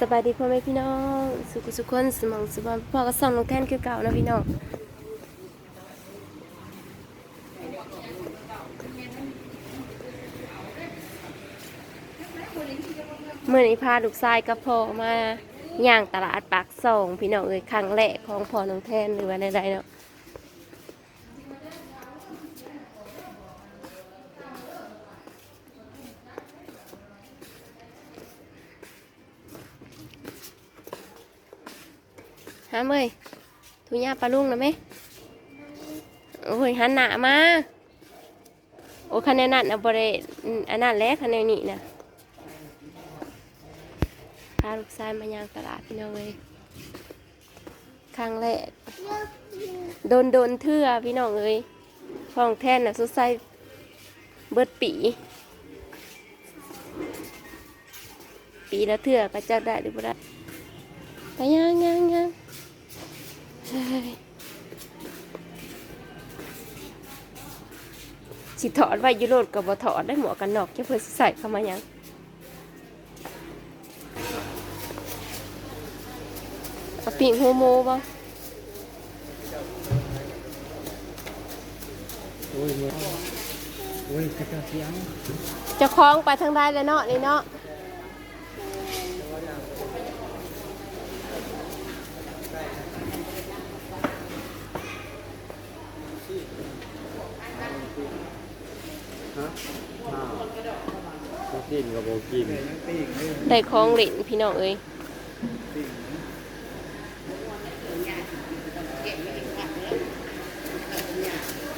สบายดีพ่อแม่พี่น้อง สุขสุขคนสมองสมองพ่อก็ส่องลงแท่นคือเก่านะพี่น้องเมื่อนี้พาลูกชายกับพ่อมาย่างตลาดปากส่งพี่น้องเอ้ยครั้งแรกของพ่อน้องแท่นหรือว่าใดๆเนาะ ฮะเมยทุย่าปลาลุงนะไหมโอ้ยหันหน้ามา โอ้คะแนนนั่นนะบริอันนั้นแหละคะแนนนี้นะพาลูกชายมายางตลาดพี่น้องเลยครั้งแรกโดนโดนเทื่อพี่น้องเอ้ยของแท่นน่ะสุดใส่เบิดปี ปีละเทื่อก็จะได้หรือบ่ได้ สิถอดไว้ยูโรดกับบ่ถอดได้หมวกกันนอกแค่เพื่อสิใส่เข้ามายังเอาปิ่งโฮโมบ่โอ้ยโอ้ยกระเจียงจะคล้องไปทางใดเลยเนาะนี่เนาะอ้าวบ่ กินได้คลองเหรนพี่น้องเอ้ย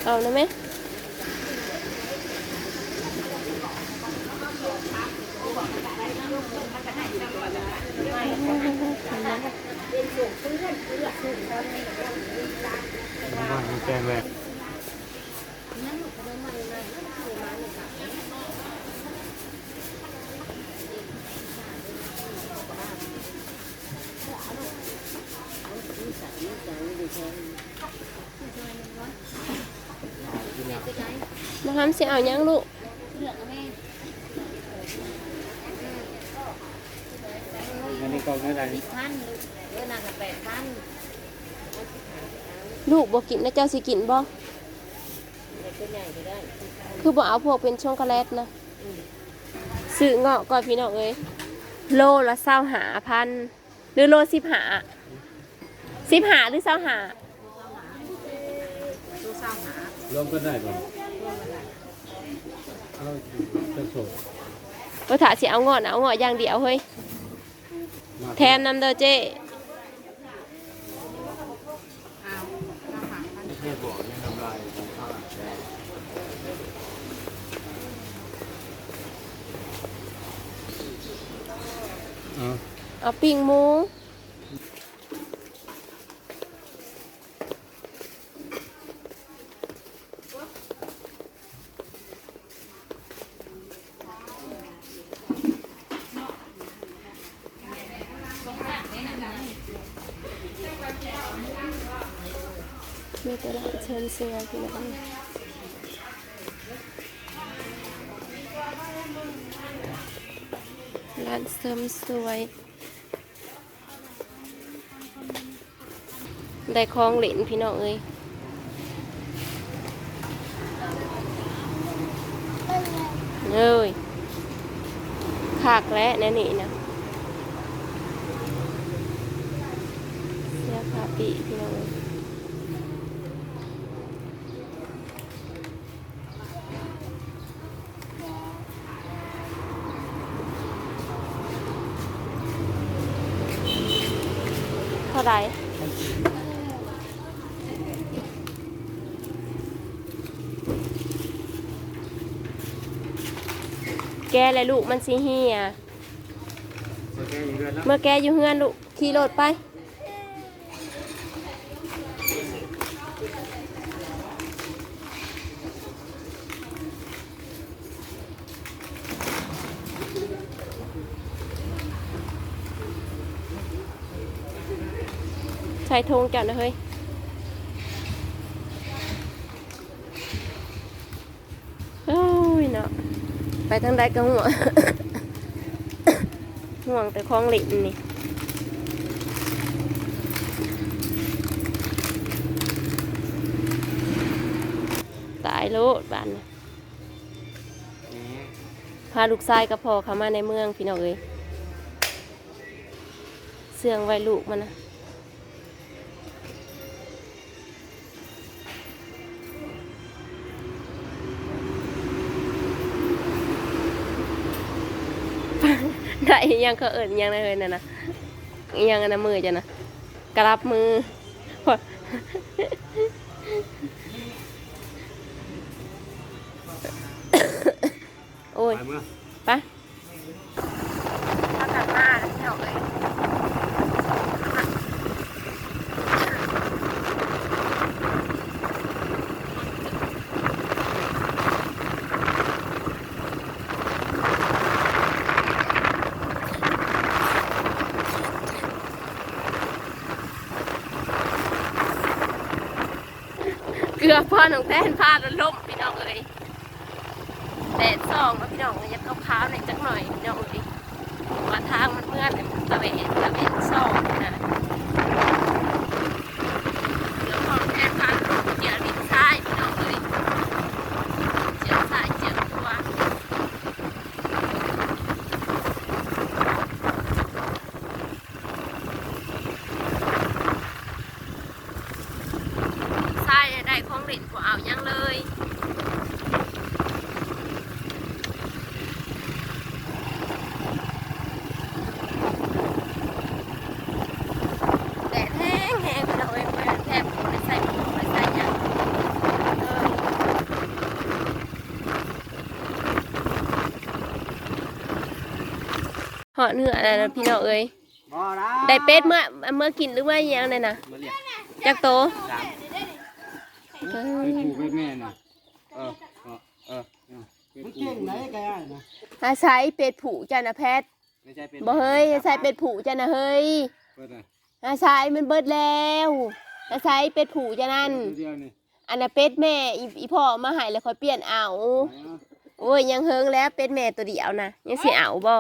เอาไหมบ้านมีแกงแหลก มาทำเสียเอายังลูกอันนี้กล่องเท่าไหร่พันเดือนละกับแปดพันลูกบอกกินนะเจ้าสิกินบ่เด็กตัวใหญ่ก็ได้คือบ่เอาพวกเป็นช็อกโกแลตนะซื้อเงาะก่อนพี่น้องเอ้ยโลละเศร้าหาพันหรือโลสิบหา สิบหาหรือเศร้าหา ตัวเศร้าหารวมกันได้ป่ะเอาจะสดก็ถาสิเอาเงาะนะเอาเงาะอย่างเดียวเฮ้ย มาแถมน้ำเด้อเจ้เอาเศร้าหาพันเทศบอกนี่น้ำลายของข้าวแกงเอาเอาปิ้งหมู มีแต่ละเชิญเสียพี่น้องร้านเสริมสวย ได้คลองเหรนพี่น้องเอ้ยเอ้ยขากและแน่นี่นะเสียขาปีพี่น้องเอ้ยเท่าไหรแกเลยลูกมันสิเฮียสแกงอีกเดือนแล้วเมื่อแกอยู่เฮือนลูกขี่รถไป ใส่ธงจับนะเฮ้ยโอ้ยเนาะไปทางใดก็หัวหัห่วงแต่ของเล่นนี่ตายโลดบ้านพาลูกชายกับพ่อเข้ามาในเมืองพี่น้องเอ้ยเสื่องไว้ลูกมันนะ ยังเขาเอิญยังนะเฮ้ยนั่นนะอิหยังอันนะมือจ้ะนะกรับมือโอ้ยไปเมื่อ ไปถ้าตัดหน้าแล้วพี่น้องเลย กือพ่อหนองแทนพาดล้วล้มพี่น้องเลยแดดซองมาพี่น้องอยากขาวๆหน่อยจักหน่อยพี่น้องดิว่าทางมันเมื่อนตะเวนตะเวนซองนะเดี๋ยวของแทนพันเจียวดินทรายพี่น้องเลยเจียวทรายเจียวตัวทรายได้ของ เล่นกว่าเอายังเลยแดดแห้งแห้งพี่น้องเอ้ยแทบไม่ใส่หมวกไม่ใส่หยังเออเหาะเนื้ออะไรนะพี่น้องเอ้ยบ่ได้ได้เป็ดเมื่อเมื่อกินหรือว่าอิหยังเลยนะมาเรียกจักโตสามเอ ไปอปลูกไปแม่น่ะเออเออเออเออมันเก่งไหนแกอะนะอาศัยเป็ดผูจ้ะนะแพทย์ไม่ใช่เป็นบ่เฮ้ยอาศัยเป็ดผูจ้ะนะเฮ้ยเปิดเลยอาศัยมันเบิดแล้วอาศัยเป็ดผูจ้ะนั่นตัวเดียวนี่อันน่ะเป็ดแม่อีอีพ่อมาใหายแล้วค่อยเปลี่ยนเอาไหนอะโอ้ยยังเฮิงแล้วเป็ดแม่ตัวเดียวนะยังสิเอาบ่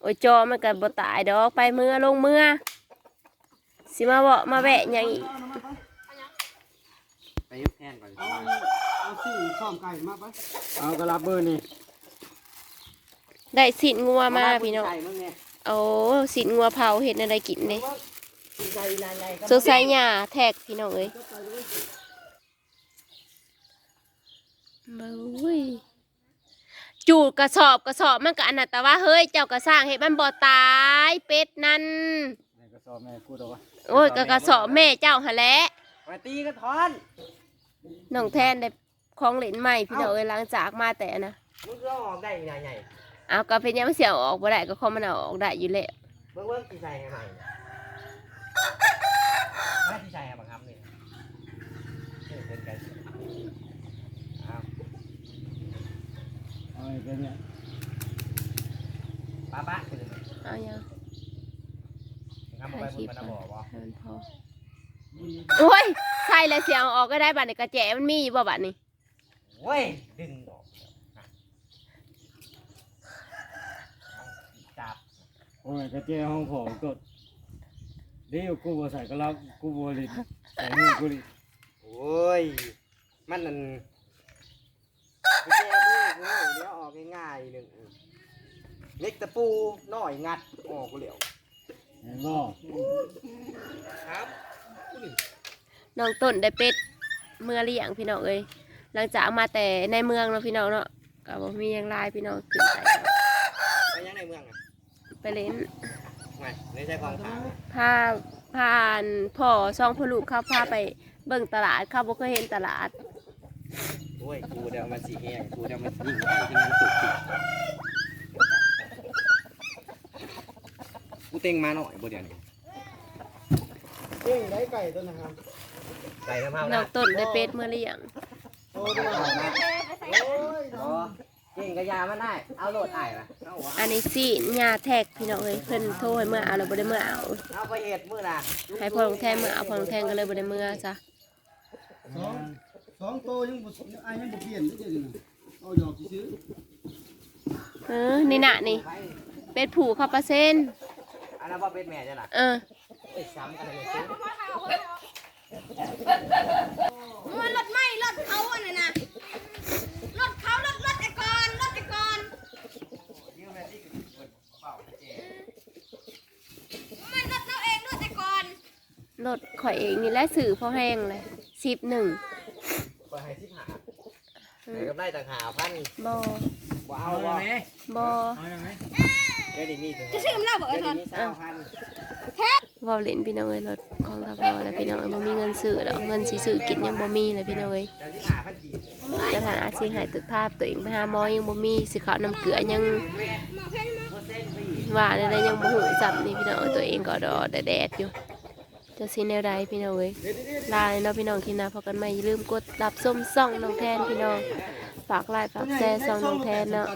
โอ้ยจอมันก็บ่ตายดอกไปเมื่อลงเมื่อสิมาบ่มาแวะหยังอีกไป ยุบแทนก่อนเอาเอาสี่ซ้อมไก่มาไปเอากระลับเบอร์นี่ได้สินงัวมาพี่น้องไก่มึงเนี่ยโอ้สินงัวเผาเห็ดอะไรกินเด้ไก่นายไงก็สดใสหญ้าแทกพี่น้องเอ้ยเบ้ยจูดกระสอบกระสอบมันก็อันนั้นแต่ว่าเฮ้ยเจ้ากระสร้างเห็ดมันบ่ตายเป็ดนั่นไหนกระสอบแม่พูดเอาวะโอ้ยก็กระสอบแม่เจ้าหะแหละมาตีกระทอน น้องแทนได้ของเล่นใหม่พี่น้องเอ้ยหลังจากมาแต่นะมึงก็ออกได้ใหญ่ใหญ่เอาก็เป็นยังไม่เสียออกบ่ได้ก็คอมันเอาออกได้อยู่แล้วเบิ่งเบิ่งที่ใส่ให้ใหม่ไม่ที่ใส่ให้บังคับนี่นี่เป็นไก่เอาเอาไปเป็นเนี่ยป้าป้าเป็นยังไงเอายังทำไปบุญมันบ่บ่ให้มันพอโอ้ย ใช่แล้วเสียงออกก็ได้บัดนี้กระแจมันมีอยู่บ่บัดนี้โว้ยดึงออกจับโอ้ยกระเจ้ห้องผมก็เดี๋ยวกูบ่ใส่ก็รับกูบ่ลินใส่มือกูลิโอ้ย มันนั่นไปแก้มือกูเดี๋ยวออกง่ายๆหนึ่งเล็กตะปูน้อยงัดออกกูเหลียวเห็นบ่ครับ น้องต้นได้เป็ดเมื่อเลี้ยงพี่น้องเอ้ยหลังจากมาแต่ในเมืองเนาะพี่น้องเนาะก็บ่มีหยังหลายพี่น้องขึ้นไปก็ไปยังในเมืองอะไปเล่นไม่ไม่ใช่ของขาวพาผ่านพ่อช่องพ่อลูกเขาพาไปเบิ่งตลาดเขาบ่เคยเห็นตลาดโอ้ยกูเดี๋ยวมันสีแห้งกูเดี๋ยวมันยิ่งไปที่มันสุกสิกูเต็งมาหน่อยบ่เดี๋ยวนี้เก่งไหนไก่ตัวนะครับ ใส่น้ำเผาน้นะองต้นได้เป็ดเมื่อเลี้ยงโอ้ตัวโอ้ยอ๋อเก่งกระยามันได้ เอาโหลดไอ้ละเอาวะอันนี้สิหญ้าแทกพี่น้องเอ้ยเพิ่นโทรให้เมื่อเอาแล้วบ่ได้เมื่อเอาเอาไปเห็ดมือน่ะให้พ่อลงแทนเมื่อเอาพ่อลงแทนก็เลยบ่ได้เมื่อจ้ะสองสองโตยังบ่ไอ้ยังบ่เปลี่ยนได้จังนะเอาหยอกซื้อเออนี่น่ะนี่ ไปเป็ดผูเข้าปลาเส้นอันนั้นว่าเป็นแม่จ้ะล่ะเออไอ้ซ้ำกันเลยสิ มันรถไม่รถเขาอันนั้นนะรถเขารถรถไอ้กอนรถไอ้กอนมันรถเราเองรถไอ้กอนรถข่อยเองนี่แหละสื่อพอแห้งเลยสิบหนึ่งเปิดให้สิบหาไหนก็ได้ต่างหาพันบอว้าวว้าบอเดี๋ยวนี้มีจะซื้อมันเราบอกเดี๋ไอ้ทอนนี้มีสามพันวอเล่นพี่น้องเอ้ยรถ ของทพอแล้วพี่น้องเอ้ยบ่มีเงินซื้อแล้วเงินสิซื้อกินยังบ่มีเลยพี่น้องเอ้ยเดี๋ยวที่หาพันดีจะผ่าอาชีพหายตึกภาพตัวเองไปหาหมอยังบ่มีสิเขาน้ำเกลือยังว่าอะไรยังบ่หูจับนี่พี่น้องเอ้ยตัวเองก็ดอแดดอยู่จะสิแนวใดพี่น้องเอ้ยลาเลยเนาะพี่น้องที่นาพอกันใหม่อย่าลืมกดรับส้มซ่องน้องแทนพี่น้องฝากไลค์ฝากแชร์ซ่องน้องแทนเนาะ